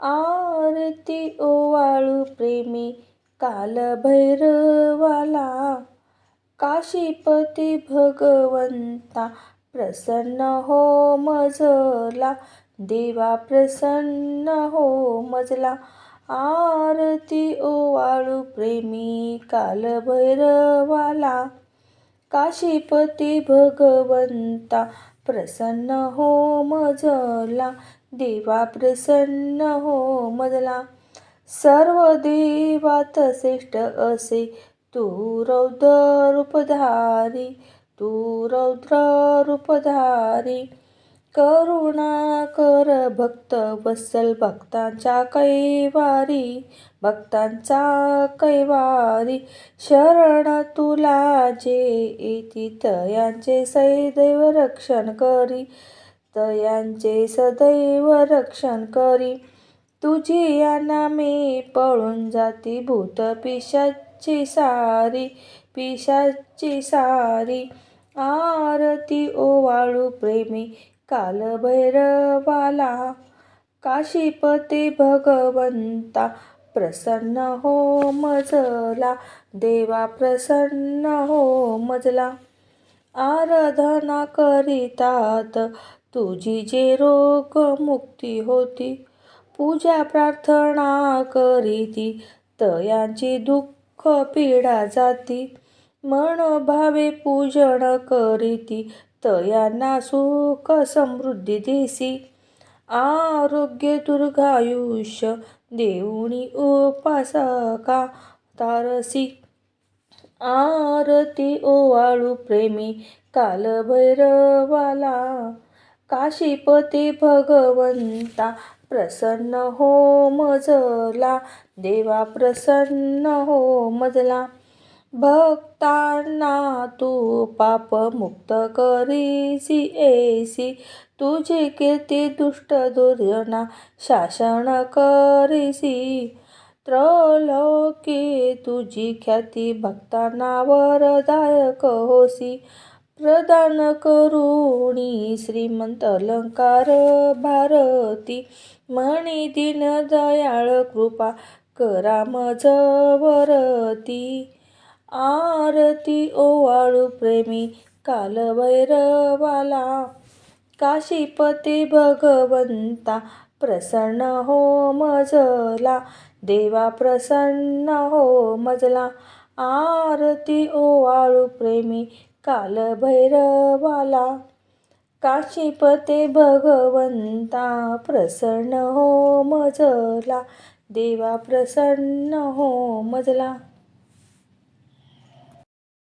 आरती ओवाळू प्रेमी कालभैरवाला. काशीपती भगवंता प्रसन्न हो मजला. देवा प्रसन्न हो मजला. आरती ओवाळू प्रेमी कालभैरवाला. काशीपती भगवंता प्रसन्न हो मजला. देवा प्रसन्न हो मजला सर्व देवात श्रेष्ठ असे तू रौद्र रूपधारी तू रौद्र रूपधारी करुणा कर भक्त बसल भक्तांच्या कैवारी भक्तांचा कैवारी. शरण तुला जे येती तयांचे सैदैव रक्षण करी. यांचे सदैव रक्षण करी. तुझी या पळून जाती भूत पिशाची सारी पिशाची सारी. आरती ओवाळू प्रेमी कालभैरवाला. काशीपती भगवंता प्रसन्न हो मजला देवा प्रसन्न हो मजला. आराधना करीतात तुझी जे रोग मुक्ती होती पूजा प्रार्थना करीती तयांची दुःख पीडा जाती मनोभावे पूजन करीती तयांना सुख समृद्धी देसी. आरोग्य दुर्गायुष्य देऊणी उपासका तारसी. आरती ओवाळू प्रेमी कालभैरवाला काशीपते भगवंता प्रसन्न हो मजला देवा प्रसन्न हो मजला. भक्तांना तू पापमुक्त करीसी ऐसी तुझी कीर्ती दुष्ट दुर्जना शासन करीसी. त्रलोके तुझी ख्याती भक्तांना वरदायक होसी. प्रदान करुणी श्रीमंत अलंकार भारती म्हणी दिन दयाळ कृपा करा मजवरती आरती ओवाळू प्रेमी कालभैरवाला काशीपती भगवंता प्रसन्न हो मजला देवा प्रसन्न हो मजला. आरती ओवाळू प्रेमी कालभैरवाला काशीपते भगवंता प्रसन्न हो मजला देवा प्रसन्न हो मजला.